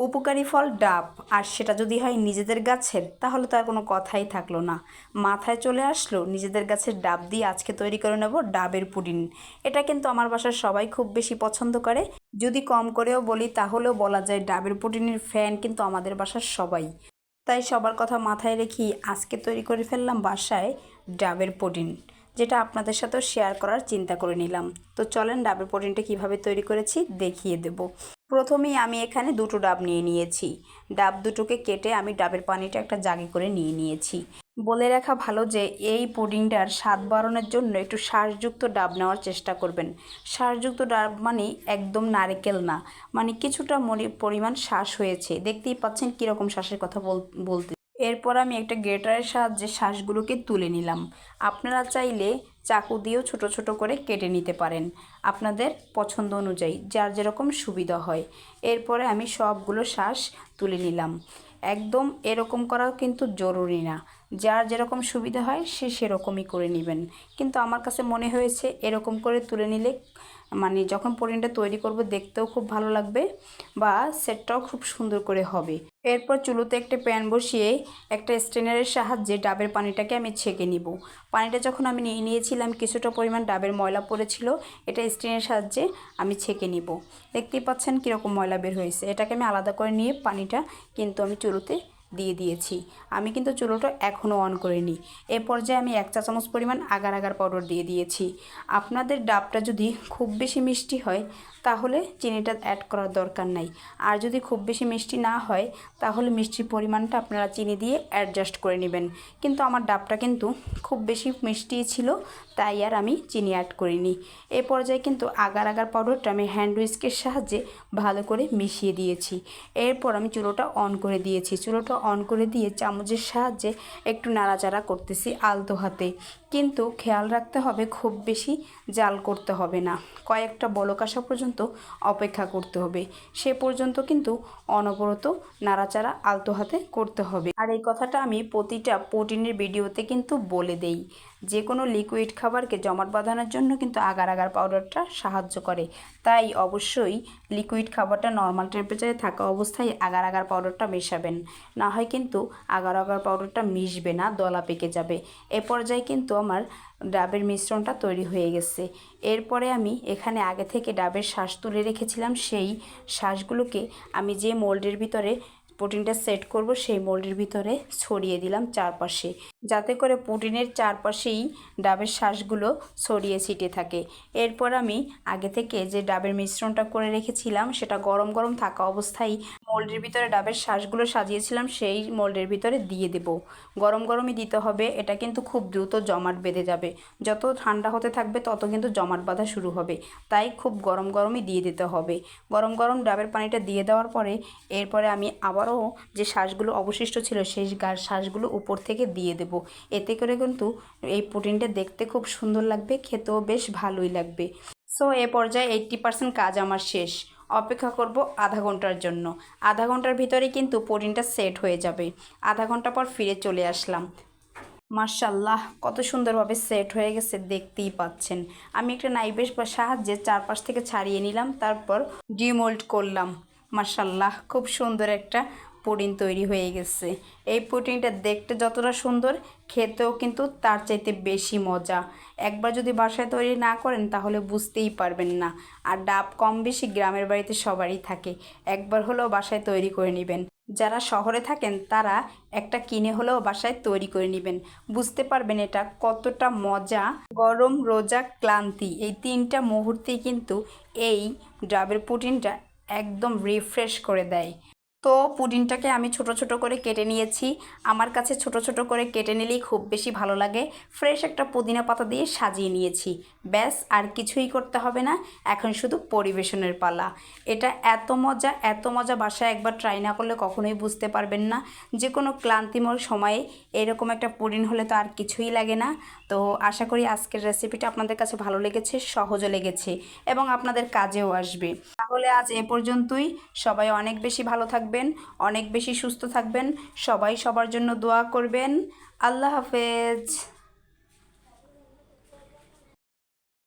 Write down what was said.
উপকারী ফল ডাব, আর সেটা যদি হয় নিজেদের গাছের, তাহলে তো আর কোনো কথাই থাকল না। মাথায় চলে আসলো, নিজেদের গাছের ডাব দিয়ে আজকে তৈরি করে নেব ডাবের পুডিং। এটা কিন্তু আমার বাসার সবাই খুব বেশি পছন্দ করে। যদি কম করেও বলি, তাহলেও বলা যায় ডাবের পুডিনের ফ্যান কিন্তু আমাদের বাসার সবাই। তাই সবার কথা মাথায় রেখেই আজকে তৈরি করে ফেললাম বাসায় ডাবের পুডিং। যেটা আপনাদের সাথেও শেয়ার করার চিন্তা করে নিলাম। তো চলেন ডাবের পুডিংটা কীভাবে তৈরি করেছি দেখিয়ে দেব। প্রথমেই আমি এখানে দুটো ডাব নিয়ে নিয়েছি। ডাব দুটোকে কেটে আমি ডাবের পানিটা একটা জাগে করে নিয়ে নিয়েছি। বলে রাখা ভালো যে, এই পুডিংটার স্বাদ বাড়ানোর জন্য একটু শ্বাসযুক্ত ডাব নেওয়ার চেষ্টা করবেন। শ্বাসযুক্ত ডাব মানে একদম নারকেল না মানে কিছুটা পরিমাণ শ্বাস হয়েছে। দেখতেই পাচ্ছেন কীরকম শ্বাসের কথা বল, বলতে এরপর আমি একটা গ্রেটারের সাহায্যে শ্বাসগুলোকে তুলে নিলাম। আপনারা চাইলে চাকু দিয়েও ছোট ছোট করে কেটে নিতে পারেন আপনাদের পছন্দ অনুযায়ী, যার যেরকম সুবিধা হয়। এরপরে আমি সবগুলো শ্বাস তুলে নিলাম। একদম এরকম করাও কিন্তু জরুরি না। যার যেরকম সুবিধা হয়, সে সেরকমই করে নেবেন। কিন্তু আমার কাছে মনে হয়েছে, এরকম করে তুলে নিলে মানে যখন পরিণটা তৈরি করব, দেখতেও খুব ভালো লাগবে বা সেটটাও খুব সুন্দর করে হবে। এরপর চুলোতে একটা প্যান বসিয়ে একটা স্ট্রেনারের সাহায্যে ডাবের পানিটাকে আমি ছেঁকে নিব। পানিটা যখন আমি নিয়ে নিয়েছিলাম, কিছুটা পরিমাণ ডাবের ময়লা পড়েছিল, এটা স্ট্রেনের সাহায্যে আমি ছেঁকে নিব। দেখতেই পাচ্ছেন কীরকম ময়লা বের হয়েছে। এটাকে আমি আলাদা করে নিয়ে পানিটা কিন্তু আমি চুলোতে দিয়ে দিয়েছি। আমি কিন্তু চুলোটা এখনও অন করিনি। এ পর্যায়ে আমি এক চা চামচ পরিমাণ আগার আগার পাউডার দিয়ে দিয়েছি। আপনাদের ডাবটা যদি খুব বেশি মিষ্টি হয়, তাহলে চিনিটা অ্যাড করার দরকার নাই। আর যদি খুব বেশি মিষ্টি না হয়, তাহলে মিষ্টির পরিমাণটা আপনারা চিনি দিয়ে অ্যাডজাস্ট করে নেবেন। কিন্তু আমার ডাবটা কিন্তু খুব বেশি মিষ্টি ছিল, তাই আর আমি চিনি অ্যাড করিনি। এ পর্যায়ে কিন্তু আগার আগার পাউডারটা আমি হ্যান্ড উইস্কের সাহায্যে ভালো করে মিশিয়ে দিয়েছি। এরপর আমি চুলোটা অন করে দিয়েছি। চুলোটা অন করে দিয়ে চামচের সাহায্যে একটু নাড়াচাড়া করতেছি আলতো হাতে। কিন্তু খেয়াল রাখতে হবে, খুব বেশি জাল করতে হবে না। কয়েকটা বলক আসা পর্যন্ত অপেক্ষা করতে হবে। সে পর্যন্ত কিন্তু অনবরত নাড়াচাড়া আলতো হাতে করতে হবে। আর এই কথাটা আমি প্রতিটা প্রোটিনের ভিডিওতে কিন্তু বলে দেই। যে কোনো লিকুইড খাবারকে জমাট বাঁধানোর জন্য কিন্তু আগার আগার পাউডারটা সাহায্য করে। তাই অবশ্যই লিকুইড খাবারটা নর্মাল টেম্পারেচারে থাকা অবস্থায় আগার আগার পাউডারটা মেশাবেন। না হয় কিন্তু আগার আগার পাউডারটা মিশবে না, দলা পেকে যাবে। এ পর্যায়ে কিন্তু আমার ডাবের মিশ্রণটা তৈরি হয়ে গেছে। এরপরে আমি এখানে আগে থেকে ডাবের শ্বাস তুলে রেখেছিলাম, সেই শ্বাসগুলোকে আমি যে মোল্ডের ভিতরে প্রোটিনটা সেট করব, সেই মোল্ডের ভিতরে ছড়িয়ে দিলাম চারপাশে। যাতে করে প্রোটিনের চারপাশেই ডাবের শ্বাসগুলো ছড়িয়ে ছিটে থাকে। এরপর আমি আগে থেকে যে ডাবের মিশ্রণটা করে রেখেছিলাম, সেটা গরম গরম থাকা অবস্থায় মোল্ডের ভিতরে ডাবের শ্বাসগুলো সাজিয়েছিলাম, সেই মোল্ডের ভিতরে দিয়ে দেব। গরম গরমই দিতে হবে, এটা কিন্তু খুব দ্রুত জমাট বেঁধে যাবে। যত ঠান্ডা হতে থাকবে, তত কিন্তু জমাট বাঁধা শুরু হবে। তাই খুব গরম গরমই দিয়ে দিতে হবে। গরম গরম ডাবের পানিটা দিয়ে দেওয়ার পরে, এরপরে আমি আবারও যে শ্বাসগুলো অবশিষ্ট ছিল, সেই শ্বাসগুলো উপর থেকে দিয়ে দেব। এতে করে কিন্তু এই প্রোটিনটা দেখতে খুব সুন্দর লাগবে, খেতেও বেশ ভালোই লাগবে। সো, এ পর্যায়ে এইট্টি পার্সেন্ট কাজ আমার শেষ। অপেক্ষা করব আধা ঘণ্টার জন্য। আধা ঘণ্টার ভিতরে কিন্তু প্রোটিনটা সেট হয়ে যাবে। আধা ঘণ্টা পর ফিরে চলে আসলাম। মার্শাল্লাহ কত সুন্দরভাবে সেট হয়ে গেছে, দেখতেই পাচ্ছেন। আমি একটা নাইবেশ বা সাহায্যে চারপাশ থেকে ছাড়িয়ে নিলাম, তারপর ডিমোল্ড করলাম। মার্শাল্লাহ খুব সুন্দর একটা পুডিং তৈরি হয়ে গেছে। এই পুডিংটা দেখতে যতটা সুন্দর, খেতেও কিন্তু তার চাইতে বেশি মজা। একবার যদি বাসায় তৈরি না করেন, তাহলে বুঝতেই পারবেন না। আর ডাব কম বেশি গ্রামের বাড়িতে সবারই থাকে। একবার হলেও বাসায় তৈরি করে নেবেন। যারা শহরে থাকেন, তারা একটা কিনে হলেও বাসায় তৈরি করে নেবেন। বুঝতে পারবেন এটা কতটা মজা। গরম, রোজা, ক্লান্তি, এই তিনটা মুহূর্তেই কিন্তু এই ডাবের পুডিংটা একদম রিফ্রেশ করে দেয়। তো পুডিংটাকে আমি ছোট ছোট করে কেটে নিয়েছি। আমার কাছে ছোট ছোট করে কেটে নিলেই খুব বেশি ভালো লাগে। ফ্রেশ একটা পুদিনা পাতা দিয়ে সাজিয়ে নিয়েছি। ব্যাস, আর কিছুই করতে হবে না। এখন শুধু পরিবেশনের পালা। এটা এত মজা এত মজা বাসায় একবার ট্রাই না করলে কখনোই বুঝতে পারবেন না। যে কোনো ক্লান্তিময় সময়ে এরকম একটা পুডিং হলে তো আর কিছুই লাগে না। তো আশা করি আজকের রেসিপিটা আপনাদের কাছে ভালো লেগেছে, সহজও লেগেছে এবং আপনাদের কাজেও আসবে। তাহলে আজ এ পর্যন্তই। সবাই অনেক বেশি ভালো থাকবেন, অনেক বেশি সুস্থ থাকবেন। সবাই সবার জন্য দোয়া করবেন। আল্লাহ হাফেজ।